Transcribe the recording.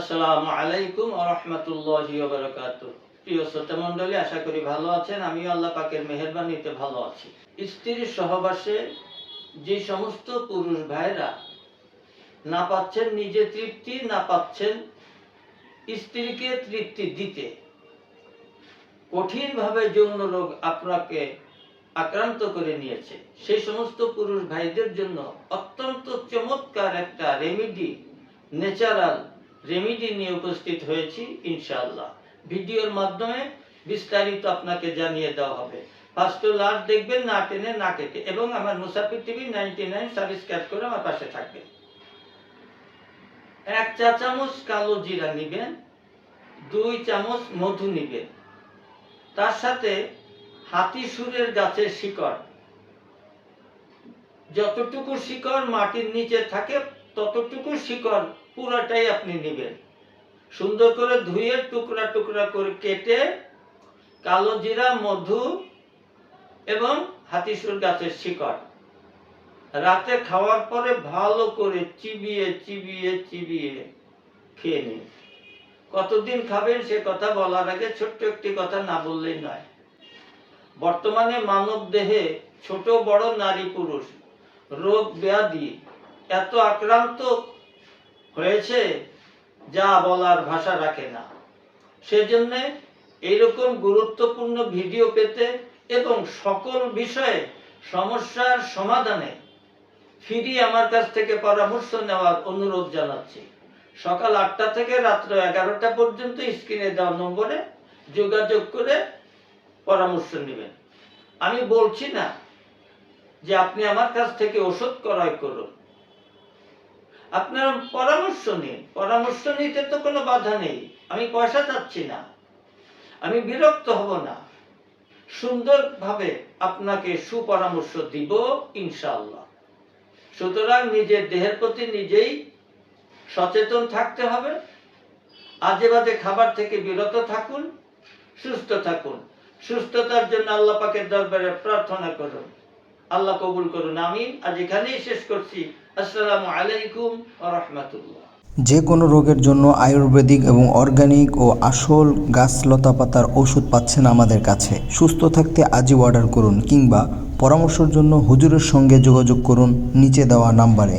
আসসালামু আলাইকুম রহমতুল্লাহি প্রিয় শ্রোতা মণ্ডলী, আশা করি ভালো আছেন। আমিও আল্লাহ পাকের মেহরবানিতে ভালো আছি। স্ত্রীর সহবাসে যে সমস্ত পুরুষ ভাইরা না পাচ্ছেন নিজে তৃপ্তি, না পাচ্ছেন স্ত্রীকে তৃপ্তি দিতে, কঠিনভাবে যৌন রোগ আপনাকে আক্রান্ত করে নিয়েছে। সেই সমস্ত পুরুষ ভাইদের জন্য অত্যন্ত চমৎকার একটা রেমিডি ন্যাচারাল রেমিডি নিয়ে উপস্থিত হয়েছি, ইনশাআল্লাহ। ভিডিওর মাধ্যমে বিস্তারিত আপনাকে জানিয়ে দেওয়া হবে। ফার্স্ট লাস্ট দেখবেন, না টেনে, না কেটে। এবং আমার মুসাফির টিভি নাইনটি নাইন সাবস্ক্রাইব করে আমার পাশে থাকবেন। এক চা চামচ কালো জিরা নিবেন, দুই চামচ মধু নিবেন। তার সাথে হাতি সুরের গাছের শিকড়। যতটুকু শিকড় মাটির নিচে থাকে ততটুকু শিকড় পুরাটাই আপনি নেবেন। সুন্দর করে ধুয়ে টুকরা টুকরা করে কেটে কালো জিরা, মধু এবং হাতিসুর গাছের শিকড়। রাতে খাওয়ার পরে ভালো করে চিবিয়ে চিবিয়ে চিবিয়ে খেয়ে নিন। কতদিন খাবেন সে কথা বলার আগে ছোট্ট একটি কথা না বললেই নয়। বর্তমানে মানব দেহে ছোট বড় নারী পুরুষ রোগ ব্যাধি এত আক্রান্ত হয়েছে যা বলার ভাষা রাখে না। সেজন্যে এইরকম গুরুত্বপূর্ণ ভিডিও পেতে এবং সকল বিষয়ে সমস্যার সমাধানে ফিরি আমার কাছ থেকে পরামর্শ নেওয়ার অনুরোধ জানাচ্ছি। সকাল আটটা থেকে রাত্র এগারোটা পর্যন্ত স্ক্রিনে দেওয়া নম্বরে যোগাযোগ করে পরামর্শ নেবেন। আমি বলছি না যে আপনি আমার কাছ থেকে ওষুধ ক্রয় করুন। আপনার পরামর্শ নিন। পরামর্শ নিতে তো কোনো বাধা নেই। আমি পয়সা চাচ্ছি না। আমি বিরক্ত হব না। সুন্দরভাবে আপনাকে সুপরামর্শ দিব, ইনশাআল্লাহ। সুতরাং নিজের দেহের প্রতি নিজেই সচেতন থাকতে হবে। আজে বাজে খাবার থেকে বিরত থাকুন, সুস্থ থাকুন। সুস্থতার জন্য আল্লাহ পাকের দরবারে প্রার্থনা করুন। আল্লাহ কবুল করুন, আমিন। আজ এখানেই শেষ করছি। আসসালামু আলাইকুম রহমতুল্লাহ। যে কোনো রোগের জন্য আয়ুর্বেদিক এবং অর্গানিক ও আসল গাছ লতা পাতার ওষুধ পাচ্ছেন আমাদের কাছে। সুস্থ থাকতে আজই অর্ডার করুন কিংবা পরামর্শের জন্য হুজুরের সঙ্গে যোগাযোগ করুন নিচে দেওয়া নাম্বারে।